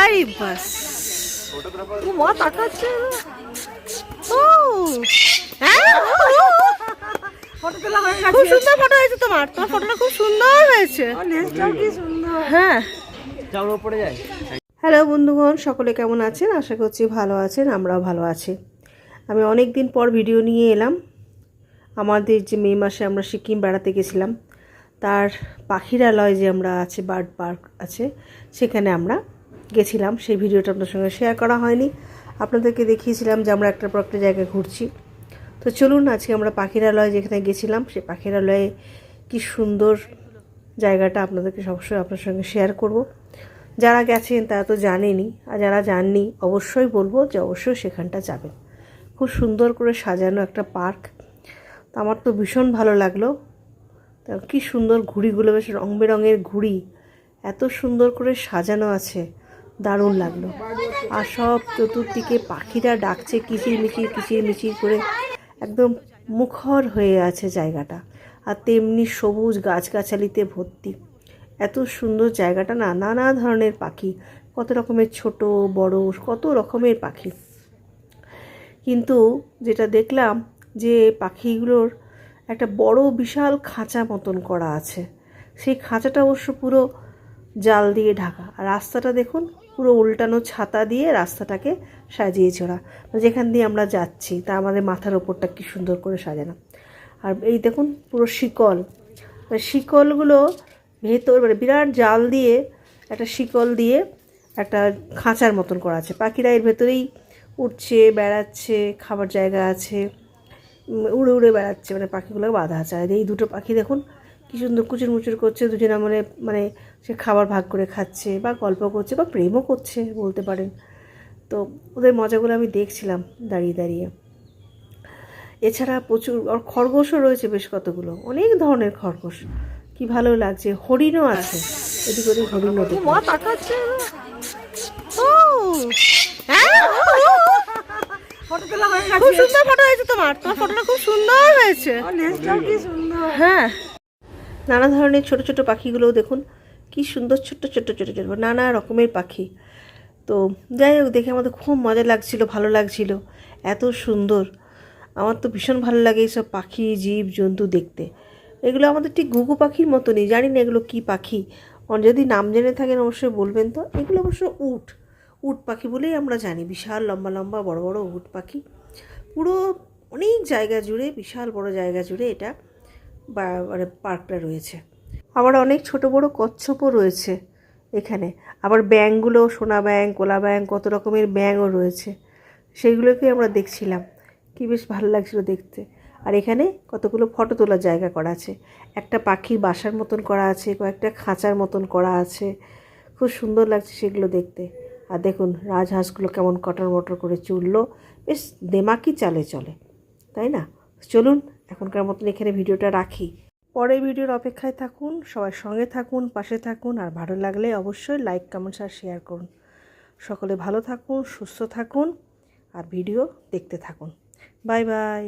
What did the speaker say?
আরে বাস। মা ও ফটো তোলা হয়ে খুব সুন্দর হয়েছে। ফটোটা হ্যাঁ। হ্যালো বন্ধুগণ, সকলে কেমন আছেন? আশা করছি ভালো আছেন, আমরাও ভালো আছি। আমি অনেক দিন পর ভিডিও নিয়ে এলাম। আমাদের যে মে মাসে আমরা সিকিম বেড়াতে গেছিলাম তার পাখিরালয় যে আমরা আছে, বার্ড পার্ক আছে, সেখানে আমরা গেছিলাম। সেই ভিডিওটা আপনার সঙ্গে শেয়ার করা হয়নি। আপনাদেরকে দেখিয়েছিলাম যে আমরা একটা পর একটা জায়গায় ঘুরছি। তো চলুন, আজকে আমরা পাখিরালয় যেখানে গেছিলাম, সেই পাখিরালয়ে কি সুন্দর জায়গাটা আপনাদেরকে সবসময় আপনার সঙ্গে শেয়ার করব। যারা গেছেন তারা তো জানেনি আর যারা যাননি, অবশ্যই বলব যে অবশ্যই সেখানটা যাবেন। খুব সুন্দর করে সাজানো একটা পার্ক। তো আমার তো ভীষণ ভালো লাগল। কি সুন্দর ঘুড়িগুলো বেশ রং বেরঙের ঘুড়ি। এত সুন্দর করে সাজানো আছে। দারুণ লাগল। আর সব চতুর্দিকে পাখিরা ডাকছে, কিচির মিচির কিচির মিচির করে। একদম মুখর হয়ে আছে জায়গাটা। আর তেমনি সবুজ গাছগাছালিতে ভর্তি। এত সুন্দর জায়গাটা না, নানা ধরনের পাখি। কত রকমের ছোট, বড়, কত রকমের পাখি। কিন্তু যেটা দেখলাম যে পাখিগুলোর একটা বড় বিশাল খাঁচা মতন করা আছে। সেই খাঁচাটা অবশ্য পুরো জাল দিয়ে ঢাকা। আর রাস্তাটা দেখুন, পুরো উল্টানো ছাতা দিয়ে রাস্তাটাকে সাজিয়েছে ওরা। যেখান দিয়ে আমরা যাচ্ছি, তা আমাদের মাথার ওপরটা কি সুন্দর করে সাজানো। আর এই দেখুন, পুরো শিকল। শিকলগুলো ভেতর মানে বিরাট জাল দিয়ে, একটা শিকল দিয়ে একটা খাঁচার মতন করা আছে। পাখিরা এর ভেতরেই উঠছে, বেড়াচ্ছে, খাবার জায়গা আছে। উড়ে উড়ে বেড়াচ্ছে মানে পাখিগুলো বাঁধা আছে। আর এই দুটো পাখি দেখুন, কি সুন্দর কুচুর মুচুর করছে, দুজনা মানে মানে সে খাবার ভাগ করে খাচ্ছে, বা গল্প করছে, বা প্রেমও করছে বলতে পারেন। তো ওদের মজাগুলো আমি দেখছিলাম দাঁড়িয়ে দাঁড়িয়ে। এছাড়া প্রচুর, আর খরগোশও রয়েছে বেশ কতগুলো, অনেক ধরনের খরগোশ। কি ভালো লাগছে, হরিণও আছে। এদিক ওদিক হরিণও দেখি। মা তাকাচ্ছে ও হ্যাঁ ফটো তোলা হয়ে খুব সুন্দর হয়েছে তোমার ফটোটা খুব সুন্দর হয়েছে। সুন্দর। হ্যাঁ। নানা ধরনের ছোট ছোট পাখিগুলোও দেখুন। কি সুন্দর ছোট্ট ছোট্ট ছোট ছোট নানা রকমের পাখি। তো যাই হোক দেখে আমাদের খুব মজা লাগছিল ভালো লাগছিল। এত সুন্দর। আমার তো ভীষণ ভালো লাগে এইসব পাখি জীব জন্তু দেখতে। এগুলো আমাদের ঠিক ঘুঘু পাখির মতনই। জানি না এগুলো কী পাখি। যদি নাম জেনে থাকেন অবশ্যই বলবেন তো। এগুলো অবশ্য উট। উট পাখি বলেই আমরা জানি। বিশাল লম্বা লম্বা বড় বড় উট পাখি। পুরো অনেক জায়গা জুড়ে, বিশাল বড় জায়গা জুড়ে এটা মানে পার্কটা রয়েছে। আবার অনেক ছোট বড় কচ্ছপও রয়েছে এখানে। আবার ব্যাঙগুলো, সোনা ব্যাঙ কোলা ব্যাঙ, কত রকমের ব্যাঙও রয়েছে। সেইগুলোকে আমরা দেখছিলাম। কি বেশ ভালো লাগছিল দেখতে। আর এখানে কতগুলো ফটো তোলার জায়গা করা আছে। একটা পাখির বাসার মতন করা আছে, কয়েকটা খাঁচার মতন করা আছে। খুব সুন্দর লাগছে সেগুলো দেখতে। আর দেখুন, রাজহাঁসগুলো কেমন কটর মটর করে চুললো। বেশ দেমাকি চালে চলে। তাই না? চলুন এখনকার মতন এখানে ভিডিওটা রাখি। পরে ভিডিওর অপেক্ষায় থাকুন, সবাই সঙ্গে থাকুন, পাশে থাকুন, আর ভালো লাগলে অবশ্যই লাইক কমেন্টস আর শেয়ার করুন। সকলে ভালো থাকুন, সুস্থ থাকুন, আর ভিডিও দেখতে থাকুন। Bye bye